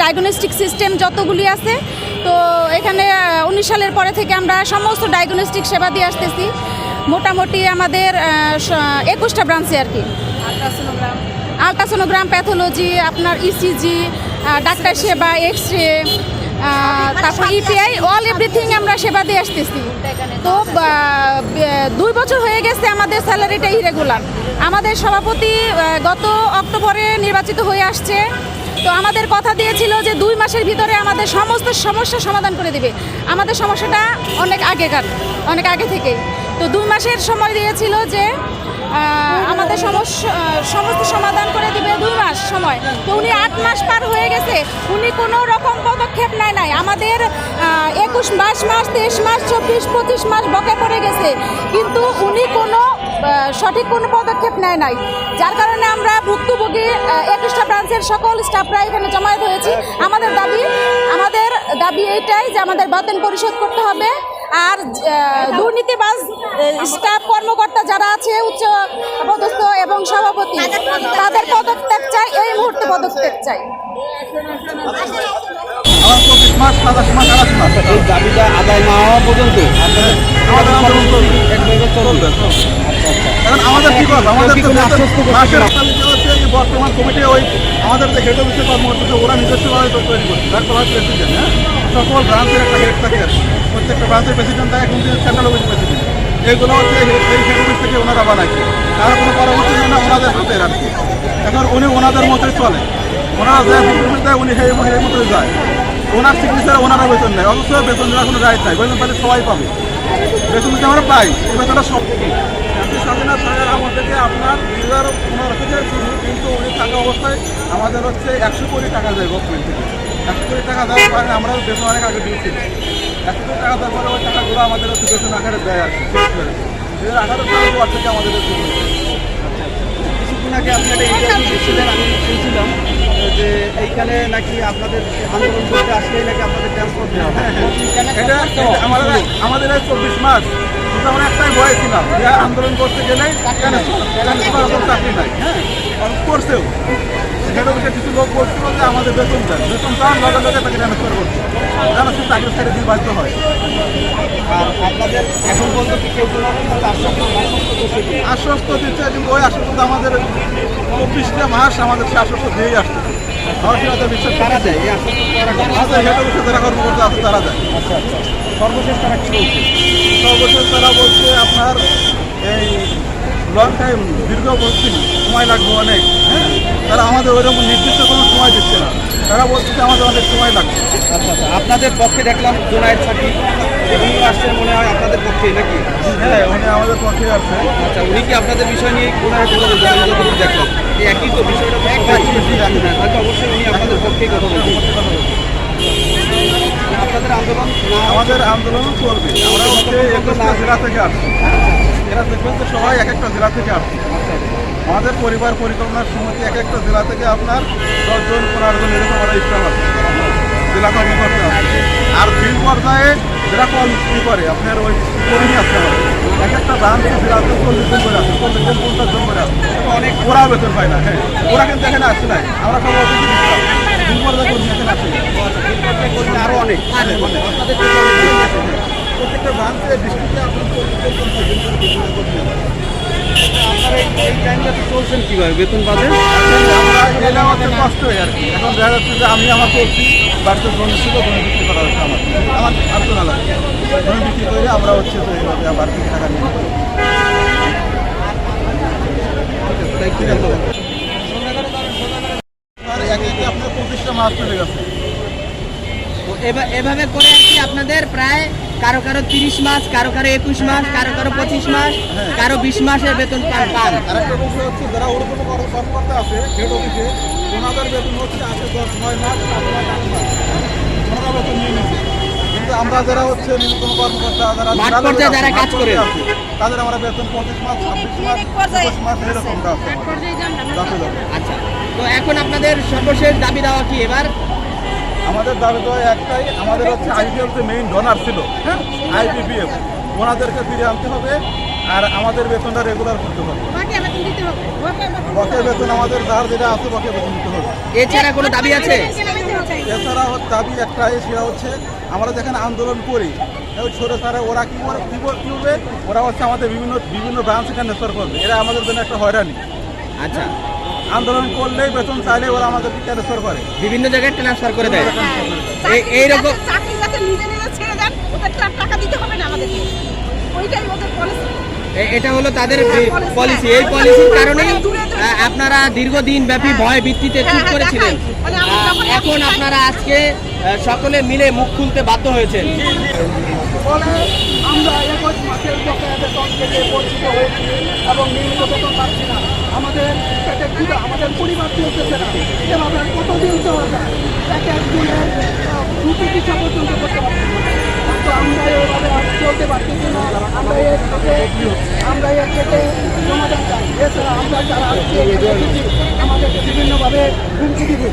Diagnostic system যতগুলি আছে। তো এখানে উনিশ সালের পরে থেকে আমরা সমস্ত ডায়াগনস্টিক সেবা দিয়ে আসতেছি। মোটামুটি আমাদের একুশটা ব্রাঞ্চে আর কি। আলট্রাসোনোগ্রাম প্যাথোলজি আপনার E ইসিজি ডাক্তার সেবা এক্স রে তারপর ইপিআই অল এভরিথিং আমরা সেবা দিয়ে আসতেছি। তো দুই বছর হয়ে গেছে আমাদের স্যালারিটা ইরেগুলার আমাদের সভাপতি গত অক্টোবরে নির্বাচিত হয়ে আসছে। তো আমাদের কথা দিয়েছিল যে দুই মাসের ভিতরে আমাদের সমস্ত সমস্যার সমাধান করে দিবে। আমাদের সমস্যাটা অনেক আগেকার, অনেক আগে থেকে তো দুই মাসের সময় দিয়েছিল যে আমাদের সমস্যা সমস্ত সমাধান করে দিবে দুই মাস সময়। তো উনি আট মাস পার হয়ে গেছে। উনি কোনো রকম পদক্ষেপ নেয় নাই। আমাদের একুশ মাস মাস, তেইশ মাস, চব্বিশ, পঁচিশ মাস বকে পড়ে গেছে। কিন্তু উনি কোনো সঠিক কোনো পদক্ষেপ নেয় নাই। যার কারণে আমরা ভুক্তভোগী একুশটা ব্রাঞ্চের সকল স্টাফরা এখানে জমায়েত হয়েছি। আমাদের দাবি আমাদের দাবি এইটাই যে আমাদের বেতন পরিশোধ করতে হবে। আর দুর্নীতিবাজ স্টাফ কর্মকর্তা যারা আছে, উচ্চ পদস্থ এবং সভাপতি, তাদের পদত্যাগ চাই, এই মুহূর্তে পদত্যাগ চাই। মাস সাতাশ মাস আঠাশ মাস এই দাবিটা আদায় না হওয়া পর্যন্ত আমাদের আন্দোলন চলবে। চলবে এখন আমাদের কি করব? আমাদের বর্তমান কমিটি ওই আমাদের যে হেড অফিসের কর্মকর্তা ওরা নিজস্বভাবে তৈরি করছে। প্রেসিডেন্ট হ্যাঁ? সকল ব্রাঞ্চের একটা হেড থাকে। প্রত্যেকটা ব্রাঞ্চের প্রেসিডেন্ট থাকে কিন্তু সেন্ট্রাল অফিস প্রেসিডেন্ট এগুলো হচ্ছে এই এই হেড অফিস থেকে ওনারা বানাইছে। তারা কোনো পরামর্শ না ওনাদের হাতের আর কি এখন উনি ওনাদের মতোই চলে। ওনারা যে দেয় উনি সেই সেই মতোই যায়। ওনার সিগনেচার ওনারা বেতন নেয়। অথচ বেতন দেওয়ার কোনো রাইট নাই। বেতন পাইলে সবাই পাবে। বেতন দিতে আমরা পাই, এই বেতনটা সব স্বাধীনতা থেকে আপনার হাজার পনেরো থেকে কিন্তু অবস্থায় আমাদের হচ্ছে একশো টাকা একশো টাকা দেওয়ার পরে বেতন আগে একশো কোটি টাকা আমাদের হচ্ছে বেতন আকারে দেয় কি। হাজার থেকে আমাদের কিছুদিন আগে আপনি একটা ইন্টারভিউ দিচ্ছিলেন আমি শুনছিলাম। যে এইখানে নাকি আপনাদের আন্দোলন করতে আসলেই নাকি আপনাদের ট্রান্সপোর্ট দেওয়া হয় এটা আমাদের আমাদের এই চব্বিশ মাস কিন্তু আমরা একটাই ভয় ছিলাম যে আন্দোলন করতে কোনো চাকরি নাই। হ্যাঁ করছেও হচ্ছে কিছু লোক বলছিল যে আমাদের বেতন দেন। বেতন পাওয়ার লগে লগে তাকে ট্রান্সফার করছে যেন সে চাকরি ছেড়ে দিয়ে বাধ্য হয়। আর আপনাদের এখন পর্যন্ত কি কেউ আশ্বস্ত দিচ্ছে কিন্তু ওই আশ্বস্ত আমাদের চব্বিশটা মাস আমাদের সে আশ্বস্ত দিয়েই আসছে। তারা দেয় এই আছে তারা বলছে আপনার এই লং টাইম দীর্ঘ বলছি সময় লাগবে অনেক হ্যাঁ তারা আমাদের ওইরকম নির্দিষ্ট কোনো সময় দিচ্ছে না তারা বলছে আমাদের অনেক সময় লাগবে আচ্ছা আপনাদের পক্ষে দেখলাম জোনায়েদ সাকি উনি আসছেন মনে হয় আপনাদের পক্ষে নাকি? হ্যাঁ উনি আমাদের পক্ষে আচ্ছা উনি কি আপনাদের বিষয় নিয়ে একই তো বিষয়টা অবশ্যই উনি আপনাদের পক্ষেই কথা বলছেন আপনাদের আন্দোলন আমাদের আন্দোলন চলবে। আমরা হচ্ছে একুশটা জেলা থেকে আসছি। এরা দেখবেন যে সবাই এক একটা জেলা থেকে আসছে। আমাদের পরিবার পরিকল্পনার সমিতি এক একটা জেলা থেকে আপনার দশজন পনেরো জন এরকম আমরা স্টাফ আছে জেলা আর ফিল্ড পর্যায়ে যারা কল ই করে আপনার ওই কর্মী আসতে পারে এক একটা দান থেকে চল্লিশ জন করে আসে চল্লিশ জন পঞ্চাশ জন করে আসে। অনেক ওরা বেতন পায় না হ্যাঁ। ওরা কিন্তু এখানে আসছে নাই। আমরা সব পর্যায়ে কর্মী এখানে আসে আরও অনেক। আপনাদের যে কর্মী প্রত্যেকটা ব্রাঞ্চে ডিস্ট্রিক্টে আপনার চল্লিশ পঞ্চাশ জন করে কর্মী আছে। আপনারা এই- টাইমটাতে চলছেন কীভাবে? বেতন পাবেন আমরা হচ্ছে কষ্ট হয় আর কি। এখন দেখা যাচ্ছে যে আমি আমার করছি বাড়িতে ধন ছিল জমি বিক্রি করা হচ্ছে আমার আমার আর্থ না লাগে। জমি বিক্রি করে আমরা হচ্ছে তো এইভাবে আবার থেকে টাকা নিয়ে আর তো এভাবে করে আর কি আপনাদের প্রায় কারও কারও তিরিশ মাস কারও কারও একুশ মাস কারও কারও পঁচিশ মাস কারও বিশ মাসের বেতন পান পান বিষয় হচ্ছে যারা ওরকম কর্মকর্তা আছে হেড অফিসে ওনাদের বেতন হচ্ছে আছে দশ নয় মাস সাত মাস আট মাস ওনারা বেতন নিয়ে নিচ্ছে কিন্তু আমরা যারা হচ্ছে ন্যূনতম কর্মকর্তা যারা মাঠ যারা পর্যায়ে যারা কাজ করে। তাদের আমরা বেতন পঁচিশ মাস ছাব্বিশ মাস একুশ মাস এরকমটা আছে আমাদের। যাতে যাতে। আচ্ছা তো এখন আপনাদের সর্বশেষ দাবি দেওয়া কি এবার আমাদের দাবি তো একটাই আমাদের হচ্ছে আইপিএল যে মেইন ডোনার ছিল। হ্যাঁ। আইপিপিএফ ওনাদেরকে ফিরে আনতে হবে আর আমাদের বেতনটা রেগুলার করতে হবে। বকের বেতন আমাদের যার যেটা আছে বকের বেতন দিতে হবে। এছাড়া কোনো দাবি আছে? এছাড়া হচ্ছে দাবি একটাই সেটা হচ্ছে আমরা যেখানে আন্দোলন করি ছোট স্যারে ওরা কি করে কি করবে? ওরা হচ্ছে আমাদের বিভিন্ন বিভিন্ন ব্রাঞ্চ এখানে রেফার করবে। এরা আমাদের জন্য একটা হয়রানি। আচ্ছা। আন্দোলন করলেই বেতন চাইলে ওরা আমাদেরকে ট্রান্সফার করে। বিভিন্ন জায়গায় ট্রান্সফার করে দেয়। এই- এইরকম চাকরি যাতে নিজে নিজে ছেড়ে দেন ওদের টাকা দিতে হবে না আমাদেরকে। ওইটাই ওদের পলিসি এটা হলো তাদের পলিসি এই পলিসির কারণেই আপনারা দীর্ঘদিন ব্যাপী ভয় ভিত্তিতে চুপ হ্যাঁ, করেছিলেন। মানে এখন আপনারা আজকে সকলে মিলে মুখ খুলতে বাধ্য হয়েছেন। আমরা একুশ মাসের বেতন থেকে বঞ্চিত হয়েছি এবং নিয়মিত বেতন পাচ্ছি। আমাদের পেটে ক্ষুধা আমাদের পরিবার চলতেছে না এভাবে কতদিন চলা যায়? এক এক দিনের আহ, দুটি পিছা পর্যন্ত করতে পারছি তো আমরা এভাবে চলতে পারতেছি না। আমরা এর সাথে আমরা এর থেকে সমাধান চাই। এছাড়া আমরা যারা আসছি আমাদেরকে বিভিন্নভাবে হুমকি দিবে।